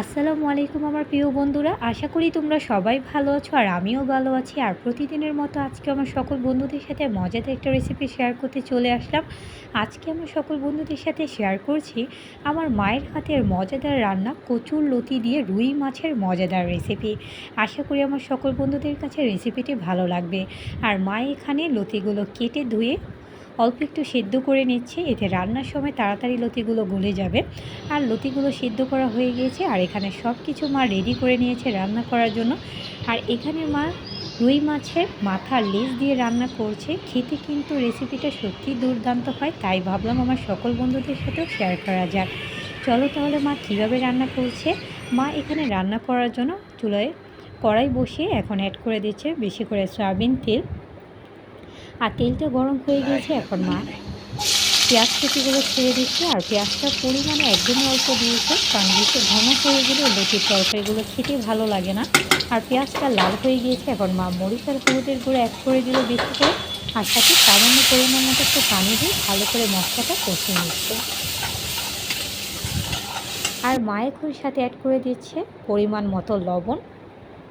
আসসালামু আলাইকুম আমার প্রিয় বন্ধুরা, আশা করি তোমরা সবাই ভালো আছো আর আমিও ভালো আছি। আর প্রতিদিনের মতো আজকে আমার সকল বন্ধুদের সাথে মজাদার একটা রেসিপি শেয়ার করতে চলে আসলাম। আজকে আমার সকল বন্ধুদের সাথে শেয়ার করছি আমার মায়ের হাতের মজাদার রান্না কচুর লতি দিয়ে রুই মাছের মজাদার রেসিপি আশা করি আমার সকল বন্ধুদের কাছে রেসিপিটি ভালো লাগবে। আর মা এখানে লতিগুলো কেটে ধুয়ে অল্প একটু সেদ্ধ করে নিচ্ছে। এতে রান্নার সময় তাড়াতাড়ি লতিগুলো গলে যাবে। আর লতিগুলো সেদ্ধ করা হয়ে গিয়েছে আর এখানে সব কিছু মা রেডি করে নিয়েছে রান্না করার জন্য। আর এখানে মা রুই মাছের মাথার লেজ দিয়ে রান্না করছে। খেতে কিন্তু রেসিপিটা সত্যি দুর্দান্ত হয়, তাই ভাবলাম আমার সকল বন্ধুদের সাথেও শেয়ার করা যাক। চলো তাহলে মা কীভাবে রান্না করছে? মা এখানে রান্না করার জন্য চুলায় কড়াই বসিয়ে এখন অ্যাড করে দিচ্ছে, বেশি করে সয়াবিন তেল। আর তেলটা গরম হয়ে গিয়েছে এখন মা। পেঁয়াজ কুচিগুলো ছেড়ে দিচ্ছে, আর পেঁয়াজটার পরিমাণে একদমই অল্প দিয়েছে, কারণ বেশি ঘন হয়ে গেলে লতির তরকারিগুলো খেতে ভালো লাগে না। আর পেঁয়াজটা লাল হয়ে গিয়েছে এখন মা, মরিচ আর হলুদের গুঁড়ো অ্যাড করে দিল বেশি করে, আর সাথে সামান্য পরিমাণ মতো একটু পানি দিয়ে ভালো করে মশলাটা কষিয়ে নিচ্ছে। আর মায়ের সাথে অ্যাড করে দিচ্ছে পরিমাণ মতো লবণ,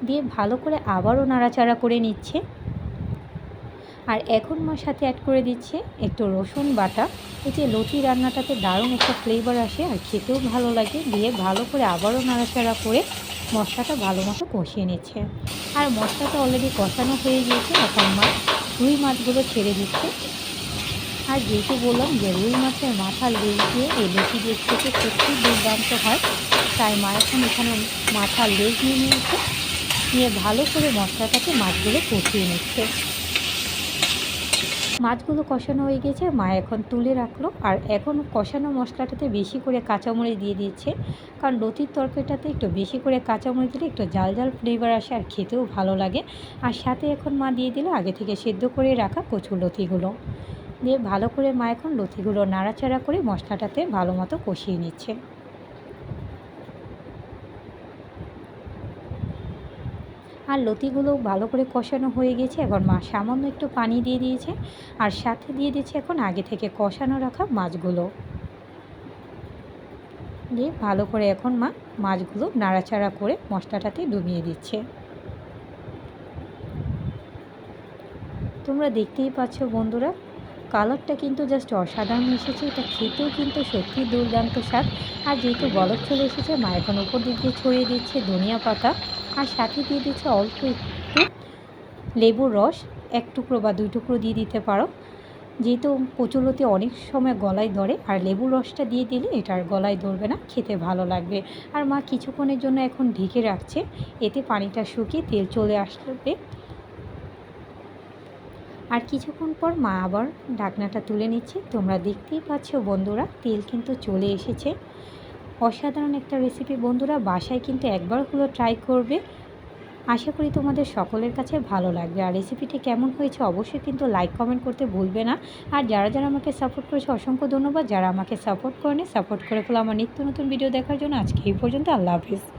দিয়ে ভালো করে আবারও নাড়াচাড়া করে নিচ্ছে। আর এখন মার সাথে অ্যাড করে দিচ্ছে একটু রসুন বাটা। এই যে লতি রান্নাটাতে দারুণ একটা ফ্লেভার আসে আর খেতেও ভালো লাগে। দিয়ে ভালো করে আবারও নাড়াচাড়া করে মশলাটা ভালো মতো কষিয়ে নিচ্ছে। আর মশলাটা অলরেডি কষানো হয়ে গিয়েছে, এখন মা রুই মাছগুলো ছেড়ে দিচ্ছে। আর যেহেতু বললাম যে রুই মাছের মাথা লেজ দিয়ে এই লতি দিয়ে খেতে সত্যি দুর্দান্ত হয়। তাই মা এখন এখানে মাথার লেজ নিয়ে নিয়েছে। নিয়ে ভালো করে মশলাটাকে মাছগুলো কষিয়ে নিচ্ছে। মাছগুলো কষানো হয়ে গেছে, মা এখন তুলে রাখল। আর এখন কষানো মশলাটাতে বেশি করে কাঁচামরিচ দিয়ে দিচ্ছে। কারণ লতির তরকারিটাতে একটু বেশি করে কাঁচামরিচ দিলে একটু জাল জাল ফ্লেভার আসে আর খেতেও ভালো লাগে। আর সাথে এখন মা দিয়ে দিল আগে থেকে সেদ্ধ করে রাখা কচুর লতিগুলো। দিয়ে ভালো করে মা এখন লতিগুলো নাড়াচাড়া করে মশলাটাতে ভালো মতো কষিয়ে নিচ্ছে। আর লতিগুলো ভালো করে কষানো হয়ে গেছে। এখন মা সামান্য একটু পানি দিয়ে দিয়েছে আর সাথে দিয়ে দিচ্ছে এখন আগে থেকে কষানো রাখা মাছগুলো। দিয়ে ভালো করে এখন মা মাছগুলো নাড়াচাড়া করে মশলাটাতে ডুবিয়ে দিচ্ছে। তোমরা দেখতেই পাচ্ছ বন্ধুরা, কালারটা কিন্তু জাস্ট অসাধারণ এসেছে। এটা খেতেও কিন্তু সত্যি দুর্দান্ত স্বাদ। আর যেহেতু বলক চলে এসেছে, মা এখন উপর দিক দিয়ে ছড়িয়ে দিচ্ছে ধনিয়া পাতা। আর সাথে দিয়ে দিচ্ছে অল্প একটু লেবুর রস, এক টুকরো বা দুই টুকরো দিয়ে দিতে পারো। যেহেতু কচুলতি অনেক সময় গলায় ধরে, আর লেবুর রসটা দিয়ে দিলে এটা আর গলায় ধরবে না, খেতে ভালো লাগবে। আর মা কিছুক্ষণের জন্য এখন ঢেকে রাখছে, এতে পানিটা শুকিয়ে তেল চলে আসবে। আর কিছুক্ষণ পর মা আবার ঢাকনাটা তুলে নিচ্ছে। তোমরা দেখতেই পাচ্ছ বন্ধুরা, তেল কিন্তু চলে এসেছে। অসাধারণ একটা রেসিপি বন্ধুরা, বাসায় কিন্তু একবার হলো ট্রাই করবে। আশা করি তোমাদের সকলের কাছে ভালো লাগবে। আর রেসিপিটি কেমন হয়েছে অবশ্যই কিন্তু লাইক কমেন্ট করতে ভুলবে না। আর যারা যারা আমাকে সাপোর্ট করেছে, অসংখ্য ধন্যবাদ। যারা আমাকে সাপোর্ট করেনি সাপোর্ট করে ফেলো আমার নিত্য নতুন ভিডিও দেখার জন্য। আজকে এই পর্যন্ত, আল্লাহ হাফিজ।